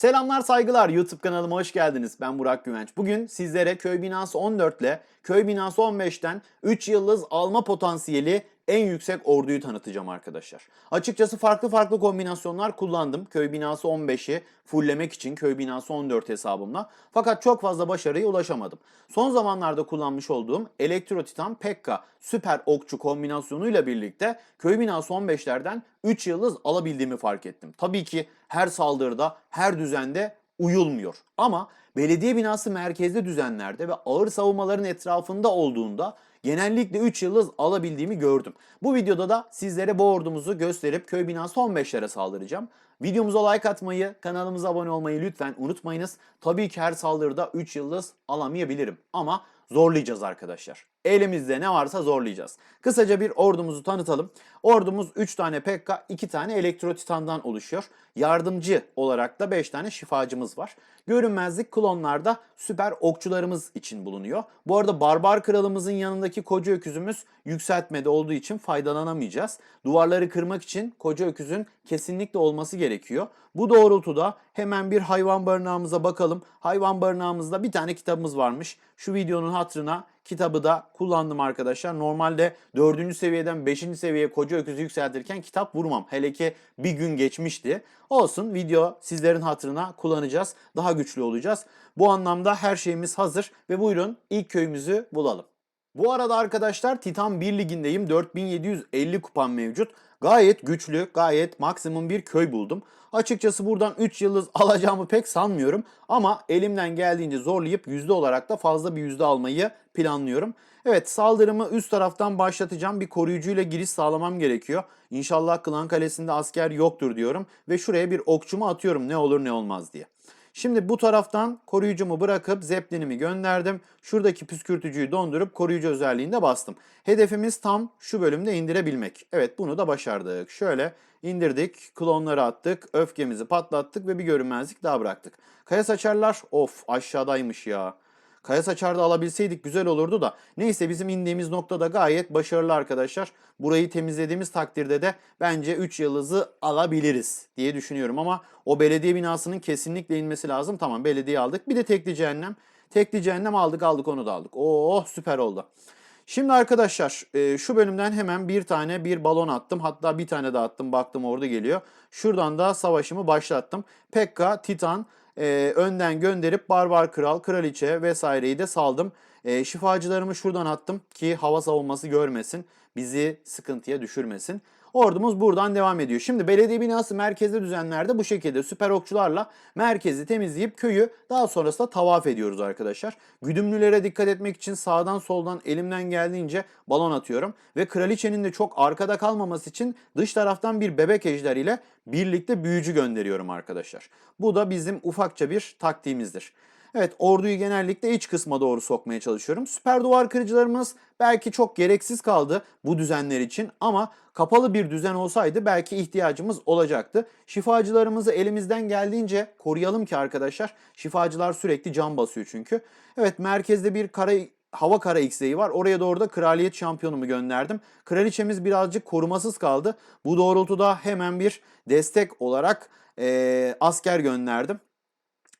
Selamlar saygılar YouTube kanalıma hoş geldiniz. Ben Burak Güvenç. Bugün sizlere köy binası 14 ile köy binası 15'ten 3 yıldız alma potansiyeli en yüksek orduyu tanıtacağım arkadaşlar. Açıkçası farklı farklı kombinasyonlar kullandım. Köy binası 15'i fulllemek için köy binası 14 hesabımla. Fakat çok fazla başarıya ulaşamadım. Son zamanlarda kullanmış olduğum Elektro Titan Pekka süper okçu kombinasyonuyla birlikte köy binası 15'lerden 3 yıldız alabildiğimi fark ettim. Tabii ki her saldırıda, her düzende uyulmuyor. Ama belediye binası merkezli düzenlerde ve ağır savunmaların etrafında olduğunda genellikle 3 yıldız alabildiğimi gördüm. Bu videoda da sizlere bu gösterip köy binası 15'lere saldıracağım. Videomuza like atmayı, kanalımıza abone olmayı lütfen unutmayınız. Tabii ki her saldırıda 3 yıldız alamayabilirim ama zorlayacağız arkadaşlar. Elimizde ne varsa zorlayacağız. Kısaca bir ordumuzu tanıtalım. Ordumuz 3 tane Pekka, 2 tane Elektro Titan'dan oluşuyor. Yardımcı olarak da 5 tane şifacımız var. Görünmezlik klonlarda süper okçularımız için bulunuyor. Bu arada Barbar Kralımızın yanındaki koca öküzümüz yükseltmede olduğu için faydalanamayacağız. Duvarları kırmak için koca öküzün kesinlikle olması gerekiyor. Bu doğrultuda hemen bir hayvan barınağımıza bakalım. Hayvan barınağımızda bir tane kitabımız varmış. Şu videonun hatırına kitabı da kullandım arkadaşlar. Normalde 4. seviyeden 5. seviyeye koca öküzü yükseltirken kitap vurmam. Hele ki bir gün geçmişti. Olsun video sizlerin hatırına kullanacağız. Daha güçlü olacağız. Bu anlamda her şeyimiz hazır ve buyurun ilk köyümüzü bulalım. Bu arada arkadaşlar Titan 1 ligindeyim. 4750 kupam mevcut. Gayet güçlü, gayet maksimum bir köy buldum. Açıkçası buradan 3 yıldız alacağımı pek sanmıyorum. Ama elimden geldiğince zorlayıp yüzde olarak da fazla bir yüzde almayı planlıyorum. Evet saldırımı üst taraftan başlatacağım. Bir koruyucuyla giriş sağlamam gerekiyor. İnşallah Klan Kalesi'nde asker yoktur diyorum. Ve şuraya bir okçumu atıyorum ne olur ne olmaz diye. Şimdi bu taraftan koruyucumu bırakıp zeplinimi gönderdim. Şuradaki püskürtücüyü dondurup koruyucu özelliğinde bastım. Hedefimiz tam şu bölümde indirebilmek. Evet bunu da başardık. Şöyle indirdik, klonları attık, öfkemizi patlattık ve bir görünmezlik daha bıraktık. Kaya saçarlar of aşağıdaymış ya. Kaya saçarda alabilseydik güzel olurdu da. Neyse bizim indiğimiz noktada gayet başarılı arkadaşlar. Burayı temizlediğimiz takdirde de bence 3 yıldızı alabiliriz diye düşünüyorum. Ama o belediye binasının kesinlikle inmesi lazım. Tamam belediye aldık. Bir de tekli cehennem. Tekli cehennem aldık aldık onu da aldık. Oh süper oldu. Şimdi arkadaşlar e, şu bölümden hemen bir tane bir balon attım. Hatta bir tane daha attım. Baktım orada geliyor. Şuradan da savaşımı başlattım. Pekka, Titan, e, önden gönderip Barbar Kral, Kraliçe vesaireyi de saldım. E, şifacılarımı şuradan attım ki hava savunması görmesin. Bizi sıkıntıya düşürmesin. Ordumuz buradan devam ediyor. Şimdi belediye binası merkezde düzenlerde bu şekilde süper okçularla merkezi temizleyip köyü daha sonrasında tavaf ediyoruz arkadaşlar. Güdümlülere dikkat etmek için sağdan soldan elimden geldiğince balon atıyorum. Ve kraliçenin de çok arkada kalmaması için dış taraftan bir bebek ejder ile birlikte büyücü gönderiyorum arkadaşlar. Bu da bizim ufakça bir taktiğimizdir. Evet orduyu genellikle iç kısma doğru sokmaya çalışıyorum. Süper duvar kırıcılarımız belki çok gereksiz kaldı bu düzenler için ama kapalı bir düzen olsaydı belki ihtiyacımız olacaktı. Şifacılarımızı elimizden geldiğince koruyalım ki arkadaşlar. Şifacılar sürekli can basıyor çünkü. Evet merkezde bir kara hava kara X'eyi var. Oraya doğru da kraliyet şampiyonumu gönderdim. Kraliçemiz birazcık korumasız kaldı. Bu doğrultuda hemen bir destek olarak e, asker gönderdim.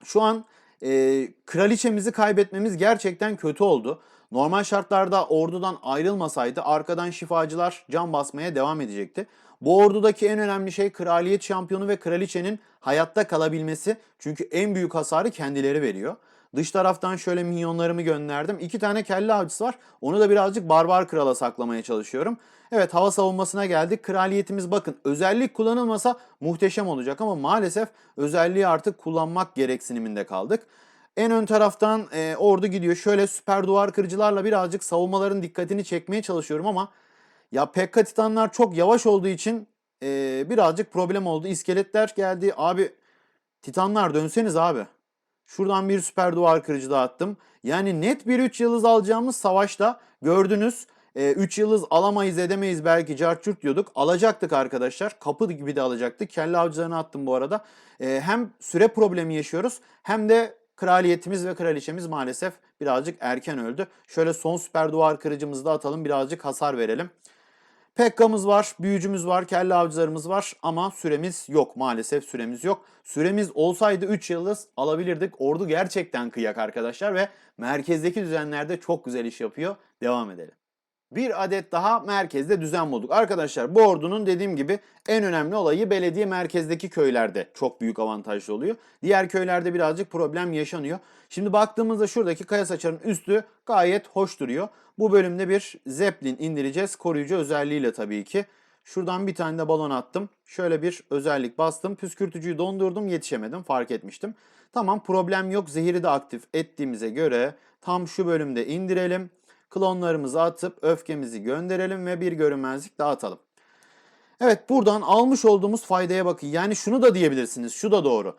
Şu an e, kraliçemizi kaybetmemiz gerçekten kötü oldu. Normal şartlarda ordudan ayrılmasaydı arkadan şifacılar can basmaya devam edecekti. Bu ordudaki en önemli şey kraliyet şampiyonu ve kraliçenin hayatta kalabilmesi. Çünkü en büyük hasarı kendileri veriyor. Dış taraftan şöyle minyonlarımı gönderdim. İki tane kelle avcısı var. Onu da birazcık barbar krala saklamaya çalışıyorum. Evet hava savunmasına geldik. Kraliyetimiz bakın özellik kullanılmasa muhteşem olacak ama maalesef özelliği artık kullanmak gereksiniminde kaldık. En ön taraftan e, ordu gidiyor. Şöyle süper duvar kırıcılarla birazcık savunmaların dikkatini çekmeye çalışıyorum ama ya Pekka Titanlar çok yavaş olduğu için e, birazcık problem oldu. İskeletler geldi. Abi Titanlar dönseniz abi. Şuradan bir süper duvar kırıcı da attım. Yani net bir 3 yıldız alacağımız savaşta gördünüz. 3 e, yıldız alamayız edemeyiz belki carçurt diyorduk. Alacaktık arkadaşlar. Kapı gibi de alacaktık. Kelle avcılarını attım bu arada. E, hem süre problemi yaşıyoruz hem de kraliyetimiz ve kraliçemiz maalesef birazcık erken öldü. Şöyle son süper duvar kırıcımızı da atalım birazcık hasar verelim. Pekka'mız var, büyücümüz var, kelle avcılarımız var ama süremiz yok. Maalesef süremiz yok. Süremiz olsaydı 3 yıldız alabilirdik. Ordu gerçekten kıyak arkadaşlar ve merkezdeki düzenlerde çok güzel iş yapıyor. Devam edelim. Bir adet daha merkezde düzen bulduk. Arkadaşlar bu ordunun dediğim gibi en önemli olayı belediye merkezdeki köylerde çok büyük avantajlı oluyor. Diğer köylerde birazcık problem yaşanıyor. Şimdi baktığımızda şuradaki kaya saçarın üstü gayet hoş duruyor. Bu bölümde bir Zeppelin indireceğiz. Koruyucu özelliğiyle tabii ki. Şuradan bir tane de balon attım. Şöyle bir özellik bastım. Püskürtücüyü dondurdum yetişemedim fark etmiştim. Tamam problem yok. Zehiri de aktif ettiğimize göre tam şu bölümde indirelim. Klonlarımızı atıp öfkemizi gönderelim ve bir görünmezlik dağıtalım. Evet buradan almış olduğumuz faydaya bakın. Yani şunu da diyebilirsiniz. Şu da doğru.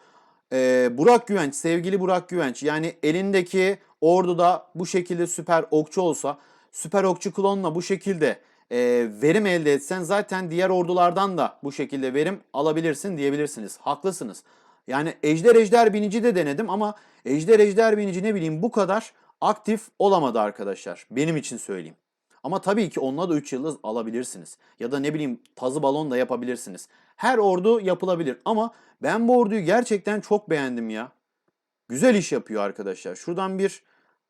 Ee, Burak Güvenç, sevgili Burak Güvenç. Yani elindeki orduda bu şekilde süper okçu olsa, süper okçu klonla bu şekilde e, verim elde etsen zaten diğer ordulardan da bu şekilde verim alabilirsin diyebilirsiniz. Haklısınız. Yani ejder ejder binici de denedim ama ejder ejder binici ne bileyim bu kadar aktif olamadı arkadaşlar. Benim için söyleyeyim. Ama tabii ki onunla da 3 yıldız alabilirsiniz. Ya da ne bileyim tazı balon da yapabilirsiniz. Her ordu yapılabilir ama ben bu orduyu gerçekten çok beğendim ya. Güzel iş yapıyor arkadaşlar. Şuradan bir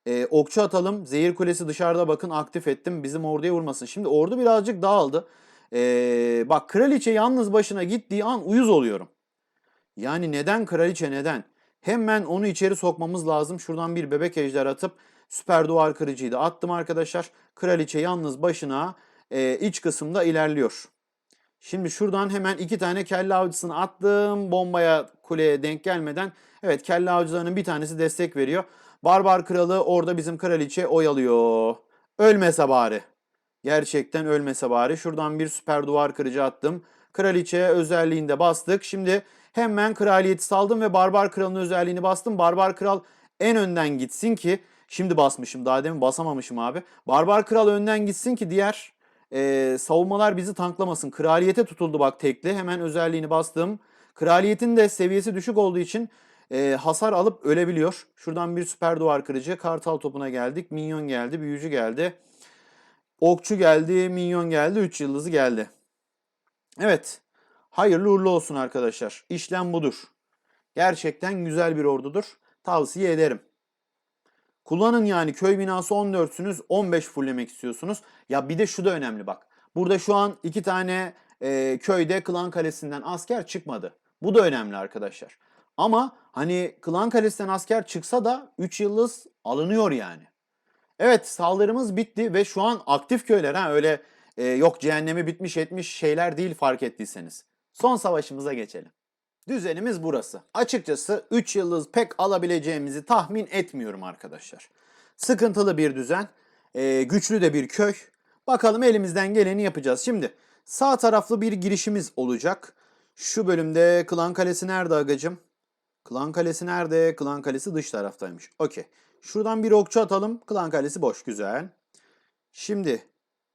e, okçu atalım. Zehir kulesi dışarıda bakın aktif ettim. Bizim orduya vurmasın. Şimdi ordu birazcık dağıldı. E, bak kraliçe yalnız başına gittiği an uyuz oluyorum. Yani neden kraliçe neden? Hemen onu içeri sokmamız lazım. Şuradan bir bebek ejder atıp süper duvar kırıcıyı da attım arkadaşlar. Kraliçe yalnız başına e, iç kısımda ilerliyor. Şimdi şuradan hemen iki tane kelle avcısını attım. Bombaya kuleye denk gelmeden. Evet kelle avcılarının bir tanesi destek veriyor. Barbar kralı orada bizim kraliçe oyalıyor. Ölmese bari. Gerçekten ölmese bari. Şuradan bir süper duvar kırıcı attım. Kraliçe özelliğinde bastık. Şimdi hemen kraliyeti saldım ve barbar kralın özelliğini bastım. Barbar kral en önden gitsin ki şimdi basmışım daha demin basamamışım abi. Barbar kral önden gitsin ki diğer e, savunmalar bizi tanklamasın. Kraliyete tutuldu bak tekli. Hemen özelliğini bastım. Kraliyetin de seviyesi düşük olduğu için e, hasar alıp ölebiliyor. Şuradan bir süper duvar kırıcı. Kartal topuna geldik. Minyon geldi. Büyücü geldi. Okçu geldi. Minyon geldi. 3 yıldızı geldi. Evet. Hayırlı uğurlu olsun arkadaşlar. İşlem budur. Gerçekten güzel bir ordudur. Tavsiye ederim. Kullanın yani köy binası 14'sünüz 15 fulllemek istiyorsunuz. Ya bir de şu da önemli bak. Burada şu an iki tane e, köyde Klan Kalesi'nden asker çıkmadı. Bu da önemli arkadaşlar. Ama hani Klan Kalesi'nden asker çıksa da 3 yıldız alınıyor yani. Evet saldırımız bitti ve şu an aktif köyler ha öyle e, yok cehennemi bitmiş etmiş şeyler değil fark ettiyseniz. Son savaşımıza geçelim. Düzenimiz burası. Açıkçası 3 yıldız pek alabileceğimizi tahmin etmiyorum arkadaşlar. Sıkıntılı bir düzen, e, güçlü de bir köy. Bakalım elimizden geleni yapacağız. Şimdi sağ taraflı bir girişimiz olacak. Şu bölümde Klan Kalesi nerede agacım? Klan Kalesi nerede? Klan Kalesi dış taraftaymış. Okey. Şuradan bir okçu atalım. Klan Kalesi boş. Güzel. Şimdi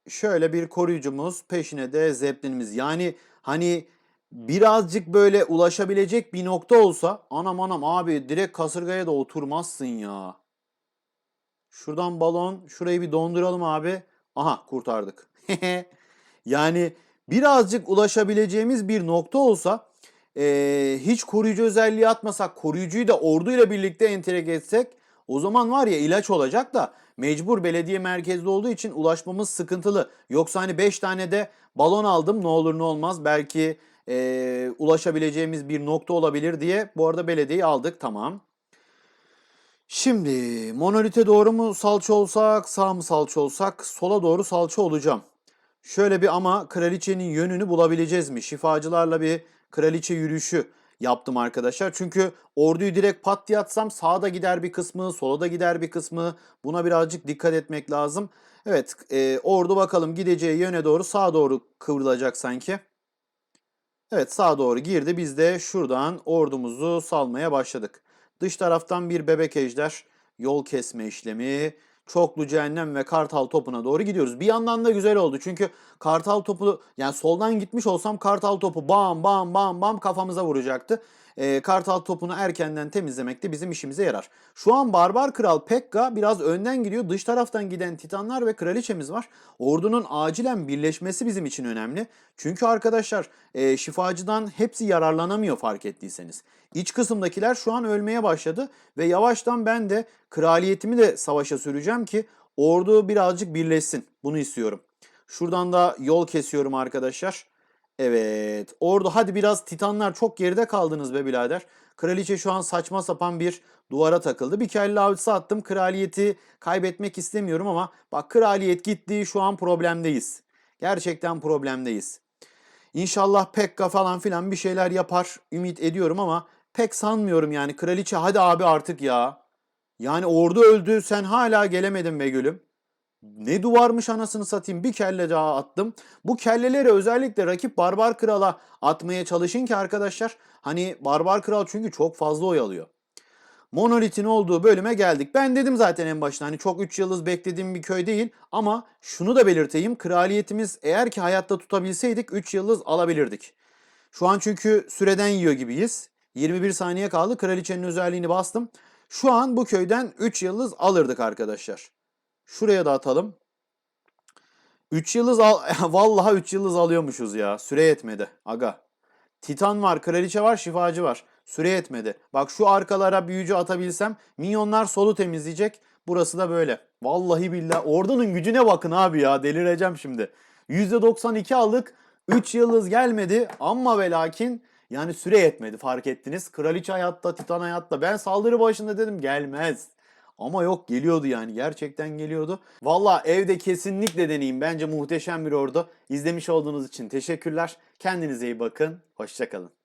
şöyle bir koruyucumuz. Peşine de zeplinimiz. Yani hani birazcık böyle ulaşabilecek bir nokta olsa anam anam abi direkt kasırgaya da oturmazsın ya. Şuradan balon. Şurayı bir donduralım abi. Aha kurtardık. yani birazcık ulaşabileceğimiz bir nokta olsa e, hiç koruyucu özelliği atmasak koruyucuyu da orduyla birlikte entegre etsek o zaman var ya ilaç olacak da mecbur belediye merkezli olduğu için ulaşmamız sıkıntılı. Yoksa hani 5 tane de balon aldım ne olur ne olmaz belki e, ulaşabileceğimiz bir nokta olabilir diye bu arada belediyeyi aldık tamam. Şimdi monolite doğru mu salça olsak sağ mı salça olsak sola doğru salça olacağım. Şöyle bir ama kraliçenin yönünü bulabileceğiz mi? Şifacılarla bir kraliçe yürüyüşü yaptım arkadaşlar. Çünkü orduyu direkt pat diye atsam sağda gider bir kısmı, sola da gider bir kısmı. Buna birazcık dikkat etmek lazım. Evet e, ordu bakalım gideceği yöne doğru sağa doğru kıvrılacak sanki. Evet sağa doğru girdi. Biz de şuradan ordumuzu salmaya başladık. Dış taraftan bir bebek ejder, yol kesme işlemi, çoklu cehennem ve kartal topuna doğru gidiyoruz. Bir yandan da güzel oldu çünkü kartal topu yani soldan gitmiş olsam kartal topu bam bam bam bam kafamıza vuracaktı. E, kartal topunu erkenden temizlemek de bizim işimize yarar. Şu an Barbar Kral Pekka biraz önden gidiyor. Dış taraftan giden Titanlar ve Kraliçemiz var. Ordunun acilen birleşmesi bizim için önemli. Çünkü arkadaşlar e, şifacıdan hepsi yararlanamıyor fark ettiyseniz. İç kısımdakiler şu an ölmeye başladı ve yavaştan ben de kraliyetimi de savaşa süreceğim ki ordu birazcık birleşsin. Bunu istiyorum. Şuradan da yol kesiyorum arkadaşlar. Evet. Ordu hadi biraz titanlar çok geride kaldınız be birader. Kraliçe şu an saçma sapan bir duvara takıldı. Bir kelle avcısı attım. Kraliyeti kaybetmek istemiyorum ama bak kraliyet gitti. Şu an problemdeyiz. Gerçekten problemdeyiz. İnşallah Pekka falan filan bir şeyler yapar ümit ediyorum ama pek sanmıyorum yani. Kraliçe hadi abi artık ya. Yani ordu öldü sen hala gelemedin be gülüm. Ne duvarmış anasını satayım bir kelle daha attım. Bu kelleleri özellikle rakip Barbar Kral'a atmaya çalışın ki arkadaşlar. Hani Barbar Kral çünkü çok fazla oy alıyor. Monolith'in olduğu bölüme geldik. Ben dedim zaten en başta hani çok 3 yıldız beklediğim bir köy değil ama şunu da belirteyim. Kraliyetimiz eğer ki hayatta tutabilseydik 3 yıldız alabilirdik. Şu an çünkü süreden yiyor gibiyiz. 21 saniye kaldı. Kraliçenin özelliğini bastım. Şu an bu köyden 3 yıldız alırdık arkadaşlar. Şuraya da atalım. 3 yıldız al vallahi 3 yıldız alıyormuşuz ya. Süre yetmedi. Aga. Titan var, kraliçe var, şifacı var. Süre yetmedi. Bak şu arkalara büyücü atabilsem minyonlar solu temizleyecek. Burası da böyle. Vallahi billahi ordunun gücüne bakın abi ya. Delireceğim şimdi. %92 aldık. 3 yıldız gelmedi ama ve lakin yani süre yetmedi fark ettiniz. Kraliçe hayatta, Titan hayatta. Ben saldırı başında dedim gelmez. Ama yok geliyordu yani gerçekten geliyordu. Valla evde kesinlikle deneyin. Bence muhteşem bir ordu. İzlemiş olduğunuz için teşekkürler. Kendinize iyi bakın. Hoşçakalın.